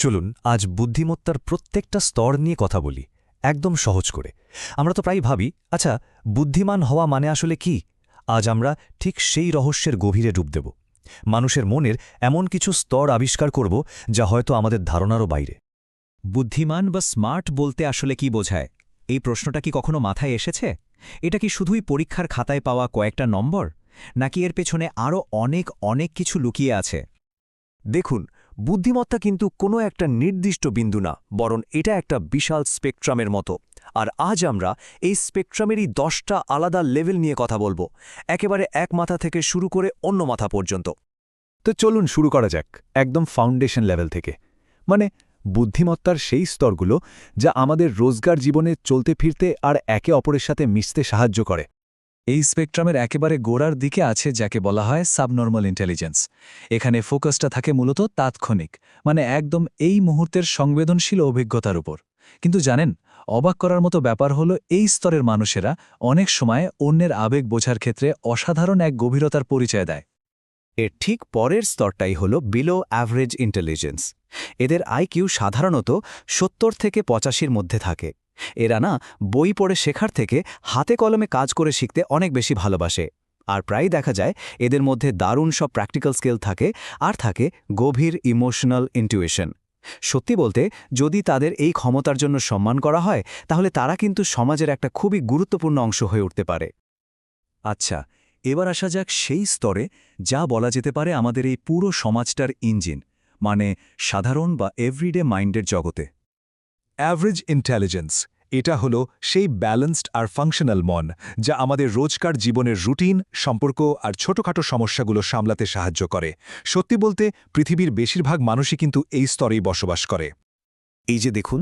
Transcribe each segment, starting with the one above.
চলুন, আজ বুদ্ধিমত্তার প্রত্যেকটা স্তর নিয়ে কথা বলি, একদম সহজ করে। আমরা তো প্রায় ভাবি আচ্ছা বুদ্ধিমান হওয়া মানে আসলে কি? আজ আমরা ঠিক সেই রহস্যের গভীরে ডুব দেব। মানুষের মনের এমন কিছু স্তর আবিষ্কার করব, যা হয়তো আমাদের ধারণারও বাইরে। বুদ্ধিমান বা স্মার্ট বলতে আসলে কি বোঝায়? এই প্রশ্নটা কি কখনো মাথায় এসেছে? এটা কি শুধুই পরীক্ষার খাতায় পাওয়া কয়েকটা নম্বর? নাকি এর পেছনে আরও অনেক অনেক কিছু লুকিয়ে আছে? দেখুন বুদ্ধিমত্তা কিন্তু কোনো একটা নির্দিষ্ট বিন্দু না, বরং এটা একটা বিশাল স্পেকট্রামের মতো। আর আজ আমরা এই স্পেকট্রামেরই দশটা আলাদা লেভেল নিয়ে কথা বলব, একেবারে এক মাথা থেকে শুরু করে অন্য মাথা পর্যন্ত। তো চলুন শুরু করা যাক, একদম ফাউন্ডেশন লেভেল থেকে। মানে বুদ্ধিমত্তার সেই স্তরগুলো যা আমাদের রোজগার জীবনে চলতে ফিরতে আর একে অপরের সাথে মিশতে সাহায্য করে। এই স্পেকট্রামের একেবারে গোড়ার দিকে আছে যাকে বলা হয় সাবনর্মাল ইন্টেলিজেন্স। এখানে ফোকাসটা থাকে মূলত তাৎক্ষণিক মানে একদম এই মুহূর্তের সংবেদনশীল অভিজ্ঞতার উপর। কিন্তু জানেন, অবাক করার মতো ব্যাপার হলো এই স্তরের মানুষেরা অনেক সময় অন্যের আবেগ বোঝার ক্ষেত্রে অসাধারণ এক গভীরতার পরিচয় দেয়। এর ঠিক পরের স্তরটাই হল বিলো অ্যাভারেজ ইন্টেলিজেন্স। এদের আইকিউ সাধারণত সত্তর থেকে পঁচাশির মধ্যে থাকে। এরা না বই পড়ে শেখার থেকে হাতে কলমে কাজ করে শিখতে অনেক বেশি ভালোবাসে। আর প্রায় দেখা যায় এদের মধ্যে দারুণ সব প্র্যাকটিক্যাল স্কিল থাকে আর থাকে গভীর ইমোশনাল ইন্টুয়েশন সত্যি বলতে, যদি তাদের এই ক্ষমতার জন্য সম্মান করা হয়, তাহলে তারা কিন্তু সমাজের একটা খুবই গুরুত্বপূর্ণ অংশ হয়ে উঠতে পারে। আচ্ছা এবার আসা যাক সেই স্তরে যা বলা যেতে পারে আমাদের এই পুরো সমাজটার ইঞ্জিন মানে সাধারণ বা এভরিডে মাইন্ডের জগতে। অ্যাভারেজ ইন্টেলিজেন্স এটা হলো সেই ব্যালেন্সড আর ফাংশনাল মন, যা আমাদের রোজকার জীবনের রুটিন সম্পর্ক আর ছোটখাটো সমস্যাগুলো সামলাতে সাহায্য করে। সত্যি বলতে, পৃথিবীর বেশিরভাগ মানুষই কিন্তু এই স্তরেই বসবাস করে। এই যে দেখুন,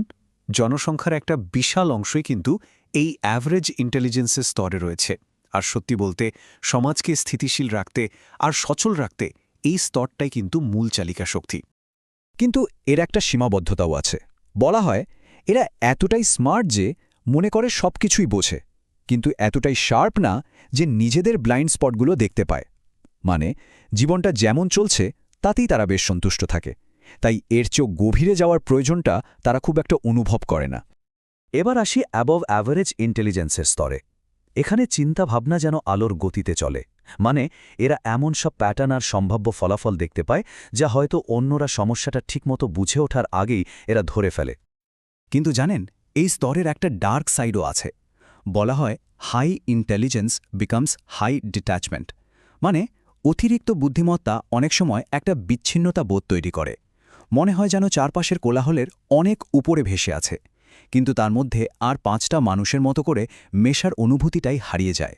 জনসংখ্যার একটা বিশাল অংশই কিন্তু এই অ্যাভারেজ ইন্টেলিজেন্সের স্তরে রয়েছে। আর সত্যি বলতে, সমাজকে স্থিতিশীল রাখতে আর সচল রাখতে এই স্তরটাই কিন্তু মূল চালিকা শক্তি কিন্তু এর একটা সীমাবদ্ধতাও আছে। বলা হয় এরা এতটাই স্মার্ট যে মনে করে সব কিছুই বোঝে, কিন্তু এতটাই শার্প না যে নিজেদের ব্লাইন্ড স্পটগুলো দেখতে পায়। মানে জীবনটা যেমন চলছে, তাতেই তারা বেশ সন্তুষ্ট থাকে। তাই এর চেয়েও গভীরে যাওয়ার প্রয়োজনটা তারা খুব একটা অনুভব করে না। এবার আসি অ্যাবভ অ্যাভারেজ ইন্টেলিজেন্সের স্তরে। এখানে চিন্তাভাবনা যেন আলোর গতিতে চলে। মানে এরা এমন সব প্যাটার্ন আর সম্ভাব্য ফলাফল দেখতে পায়, যা হয়তো অন্যরা সমস্যাটা ঠিকমতো বুঝে ওঠার আগেই এরা ধরে ফেলে। কিন্তু জানেন, এই স্তরের একটা ডার্ক সাইডও আছে। বলা হয়, high intelligence becomes high detachment. মানে অতিরিক্ত বুদ্ধিমত্তা অনেক সময় একটা বিচ্ছিন্নতা বোধ তৈরি করে। মনে হয় যেন চারপাশের কোলাহলের অনেক উপরে ভেসে আছে। কিন্তু তার মধ্যে আর পাঁচটা মানুষের মতো করে মেশার অনুভূতিটাই হারিয়ে যায়।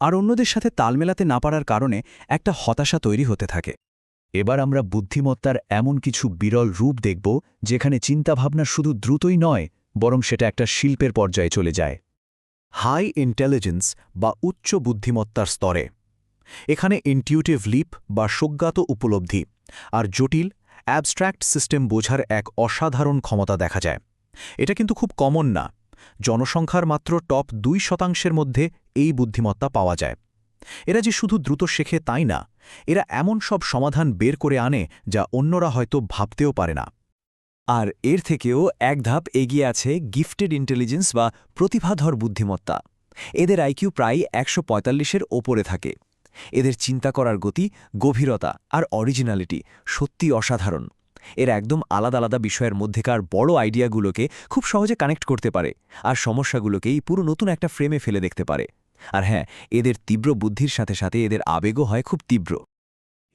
আর অন্যদের সাথে তাল মেলাতে না পারার কারণে একটা হতাশা তৈরি হতে থাকে। এবার আমরা বুদ্ধিমত্তার এমন কিছু বিরল রূপ দেখব, যেখানে চিন্তাভাবনা শুধু দ্রুতই নয়, বরং সেটা একটা শিল্পের পর্যায়ে চলে যায়। হাই ইন্টেলিজেন্স বা উচ্চ বুদ্ধিমত্তার স্তরে। এখানে ইনটিউটিভ লিপ বা সজ্ঞাত উপলব্ধি আর জটিল অ্যাবস্ট্র্যাক্ট সিস্টেম বোঝার এক অসাধারণ ক্ষমতা দেখা যায়। এটা কিন্তু খুব কমন না। জনসংখ্যার মাত্র টপ দুই শতাংশের মধ্যে এই বুদ্ধিমত্তা পাওয়া যায়। এরা যে শুধু দ্রুত শেখে তাই না এরা এমন সব সমাধান বের করে আনে যা অন্যরা হয়তো ভাবতেও পারে না। আর এর থেকেও এক ধাপ এগিয়ে আছে গিফটেড ইন্টেলিজেন্স বা প্রতিভাধর বুদ্ধিমত্তা। এদের আইকিউ প্রায় একশো পঁয়তাল্লিশের ওপরে থাকে। এদের চিন্তা করার গতি, গভীরতা আর অরিজিনালিটি সত্যি অসাধারণ। এর একদম আলাদা আলাদা বিষয়ের মধ্যেকার বড় আইডিয়াগুলোকে খুব সহজে কানেক্ট করতে পারে আর সমস্যাগুলোকেই পুরো নতুন একটা ফ্রেমে ফেলে দেখতে পারে। আর হ্যাঁ এদের তীব্র বুদ্ধির সাথে সাথে এদের আবেগও হয় খুব তীব্র।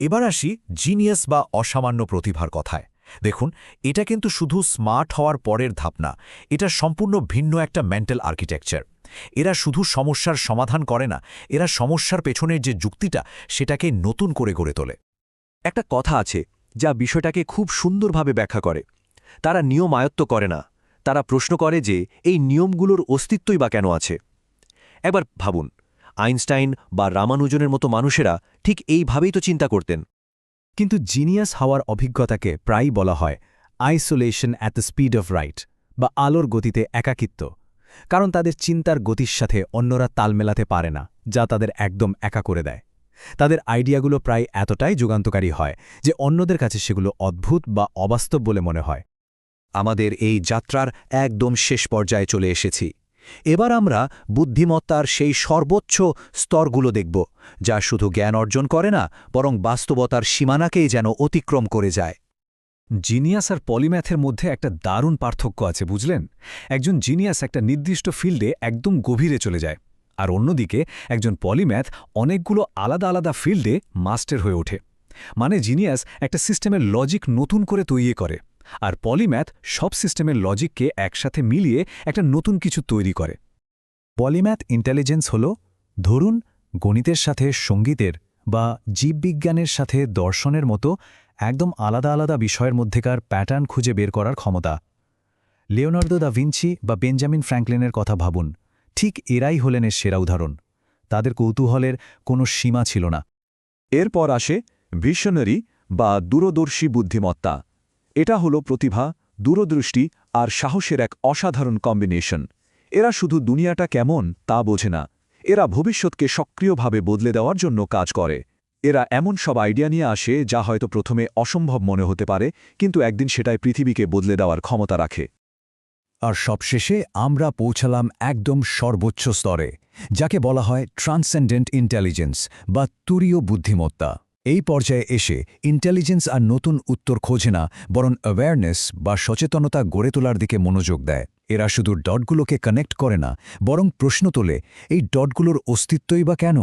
এবার আসি জিনিয়াস বা অসামান্য প্রতিভার কথায়। দেখুন, এটা কিন্তু শুধু স্মার্ট হওয়ার পরের ধাপ না, এটা সম্পূর্ণ ভিন্ন একটা মেন্টাল আর্কিটেকচার। এরা শুধু সমস্যার সমাধান করে না, এরা সমস্যার পেছনের যে যুক্তিটা, সেটাকে নতুন করে গড়ে তোলে। একটা কথা আছে, যা বিষয়টাকে খুব সুন্দরভাবে ব্যাখ্যা করে। তারা নিয়ম আয়ত্ত করে না, তারা প্রশ্ন করে যে, এই নিয়মগুলোর অস্তিত্বই বা কেন আছে? একবার ভাবুন, আইনস্টাইন বা রামানুজনের মতো মানুষেরা ঠিক এইভাবেই তো চিন্তা করতেন। কিন্তু জিনিয়াস হওয়ার অভিজ্ঞতাকে প্রায়ই বলা হয় isolation at the speed of right বা আলোর গতিতে একাকিত্ব, কারণ তাদের চিন্তার গতির সাথে অন্যরা তাল মেলাতে পারে না, যা তাদের একদম একা করে দেয়। তাদের আইডিয়াগুলো প্রায় এতটাই যুগান্তকারী হয় যে অন্যদের কাছে সেগুলো অদ্ভুত বা অবাস্তব বলে মনে হয়। আমাদের এই যাত্রার একদম শেষ পর্যায়ে চলে এসেছি। এবার আমরা বুদ্ধিমত্তার সেই সর্বোচ্চ স্তরগুলো দেখব, যা শুধু জ্ঞান অর্জন করে না, বরং বাস্তবতার সীমানাকেই যেন অতিক্রম করে যায়। জিনিয়াস আর পলিম্যাথের মধ্যে একটা দারুণ পার্থক্য আছে, বুঝলেন? একজন জিনিয়াস একটা নির্দিষ্ট ফিল্ডে একদম গভীরে চলে যায়, আর অন্যদিকে একজন পলিম্যাথ অনেকগুলো আলাদা আলাদা ফিল্ডে মাস্টার হয়ে ওঠে। মানে জিনিয়াস একটা সিস্টেমের লজিক নতুন করে তৈরি করে। আর পলিম্যাথ সব সিস্টেমের লজিককে একসাথে মিলিয়ে একটা নতুন কিছু তৈরি করে। পলিম্যাথ ইন্টেলিজেন্স হল, ধরুন, গণিতের সাথে সঙ্গীতের বা জীববিজ্ঞানের সাথে দর্শনের মতো একদম আলাদা আলাদা বিষয়ের মধ্যেকার প্যাটার্ন খুঁজে বের করার ক্ষমতা। লিওনার্দো দা ভিঞ্চি বা বেঞ্জামিন ফ্র্যাঙ্কলিনের কথা ভাবুন, ঠিক এরাই হলেন এর সেরা উদাহরণ। তাদের কৌতূহলের কোনো সীমা ছিল না। এরপর আসে ভিশনারি বা দূরদর্শী বুদ্ধিমত্তা। এটা হলো প্রতিভা, দূরদৃষ্টি আর সাহসের এক অসাধারণ কম্বিনেশন। এরা শুধু দুনিয়াটা কেমন তা বোঝে না। এরা ভবিষ্যৎকে সক্রিয়ভাবে বদলে দেওয়ার জন্য কাজ করে। এরা এমন সব আইডিয়া নিয়ে আসে যা হয়তো প্রথমে অসম্ভব মনে হতে পারে, কিন্তু একদিন সেটাই পৃথিবীকে বদলে দেওয়ার ক্ষমতা রাখে। আর সবশেষে আমরা পৌঁছালাম একদম সর্বোচ্চ স্তরে, যাকে বলা হয় ট্রান্সেন্ডেন্ট ইন্টেলিজেন্স বা তুরীয় বুদ্ধিমত্তা। এই পর্যায়ে এসে ইন্টেলিজেন্স আর নতুন উত্তর খোঁজে না, বরং অ্যাওয়ারনেস বা সচেতনতা গড়ে তোলার দিকে মনোযোগ দেয়। এরা শুধু ডটগুলোকে কানেক্ট করে না, বরং প্রশ্ন তোলে, এই ডটগুলোর অস্তিত্বই বা কেন?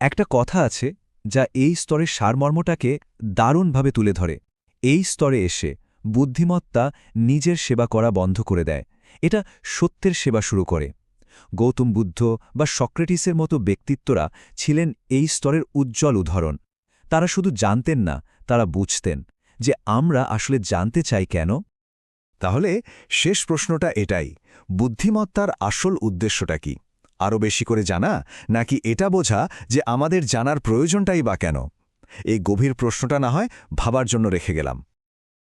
একটা কথা আছে যা এই স্তরের সারমর্মটাকে দারুণভাবে তুলে ধরে। এই স্তরে এসে বুদ্ধিমত্তা নিজের সেবা করা বন্ধ করে দেয়। এটা সত্যের সেবা শুরু করে। গৌতম বুদ্ধ বা সক্রেটিসের মতো ব্যক্তিত্বরা ছিলেন এই স্তরের উজ্জ্বল উদাহরণ। তারা শুধু জানতেন না, তারা বুঝতেন যে আমরা আসলে জানতে চাই কেন। তাহলে শেষ প্রশ্নটা এটাই, বুদ্ধিমত্তার আসল উদ্দেশ্যটা কি? আরও বেশি করে জানা, নাকি এটা বোঝা যে আমাদের জানার প্রয়োজনটাই বা কেন? এই গভীর প্রশ্নটা না হয় ভাবার জন্য রেখে গেলাম।